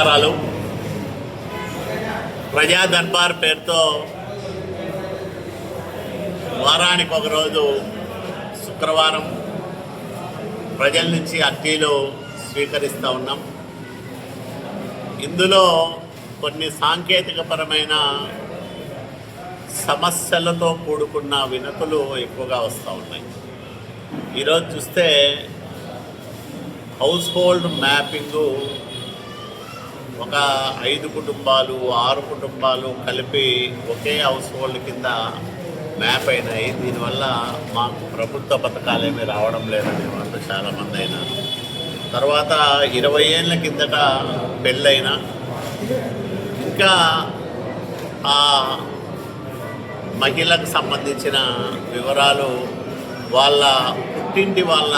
నమస్కారాలు. ప్రజా దర్బార్ పేరుతో వారానికి ఒకరోజు శుక్రవారం ప్రజల నుంచి అర్జీలు స్వీకరిస్తూ ఉన్నాం. ఇందులో కొన్ని సాంకేతికపరమైన సమస్యలతో కూడుకున్న వినతులు ఎక్కువగా వస్తూ ఉన్నాయి. ఈరోజు చూస్తే హౌస్ హోల్డ్ మ్యాపింగు ఒక ఐదు కుటుంబాలు ఆరు కుటుంబాలు కలిపి ఒకే హౌస్ హోల్డ్ కింద మ్యాప్ అయినాయి. దీనివల్ల మాకు ప్రభుత్వ పథకాలు ఏమీ రావడం లేదని వాళ్ళు చాలామంది అయినారు. తర్వాత ఇరవై ఏళ్ళ కిందట పెళ్ళైనా ఇంకా ఆ మహిళకు సంబంధించిన వివరాలు వాళ్ళ పుట్టింటి వాళ్ళ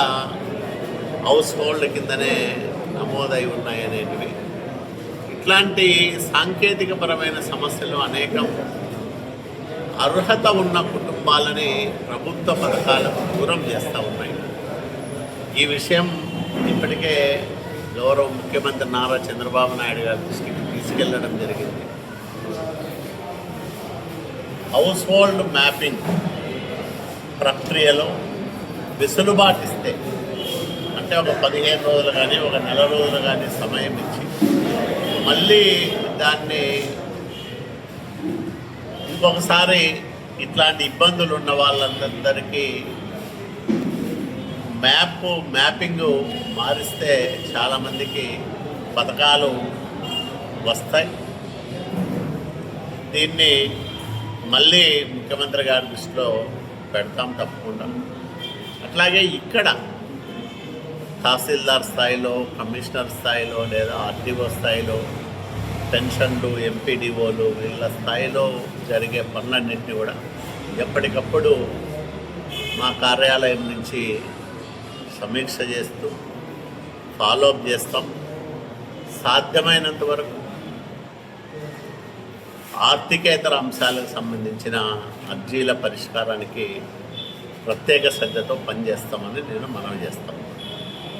హౌస్ హోల్డ్ కిందనే నమోదై ఉన్నాయనేటివి ఇట్లాంటి సాంకేతికపరమైన సమస్యలు అనేకం. అర్హత ఉన్న కుటుంబాలని ప్రభుత్వ పథకాలకు దూరం చేస్తూ ఉన్నాయి. ఈ విషయం ఇప్పటికే గౌరవ ముఖ్యమంత్రి నారా చంద్రబాబు నాయుడు గారి దృష్టికి తీసుకెళ్ళడం జరిగింది. హౌస్ హోల్డ్ మ్యాపింగ్ ప్రక్రియలో వెసులుబాటిస్తే అంటే ఒక పదిహేను రోజులు కానీ ఒక నెల రోజులు కానీ సమయం ఇచ్చి మళ్ళీ దాన్ని ఇంకొకసారి ఇట్లాంటి ఇబ్బందులు ఉన్న వాళ్ళందరికీ మ్యాప్ మ్యాపింగ్ మారిస్తే చాలామందికి పథకాలు వస్తాయి. దీన్ని మళ్ళీ ముఖ్యమంత్రి గారి దృష్టిలో పెడతాం తప్పకుండా. అట్లాగే ఇక్కడ తహసీల్దార్ స్థాయిలో కమిషనర్ స్థాయిలో లేదా ఆర్టీఓ స్థాయిలో పెన్షన్లు ఎంపీడీఓలు వీళ్ళ స్థాయిలో జరిగే పనులన్నింటినీ కూడా ఎప్పటికప్పుడు మా కార్యాలయం నుంచి సమీక్ష చేస్తూ ఫాలోఅప్ చేస్తాం. సాధ్యమైనంత వరకు ఆర్థికేతర అంశాలకు సంబంధించిన అర్జీల పరిష్కారానికి ప్రత్యేక శ్రద్ధతో పనిచేస్తామని నేను మనవి చేస్తాను.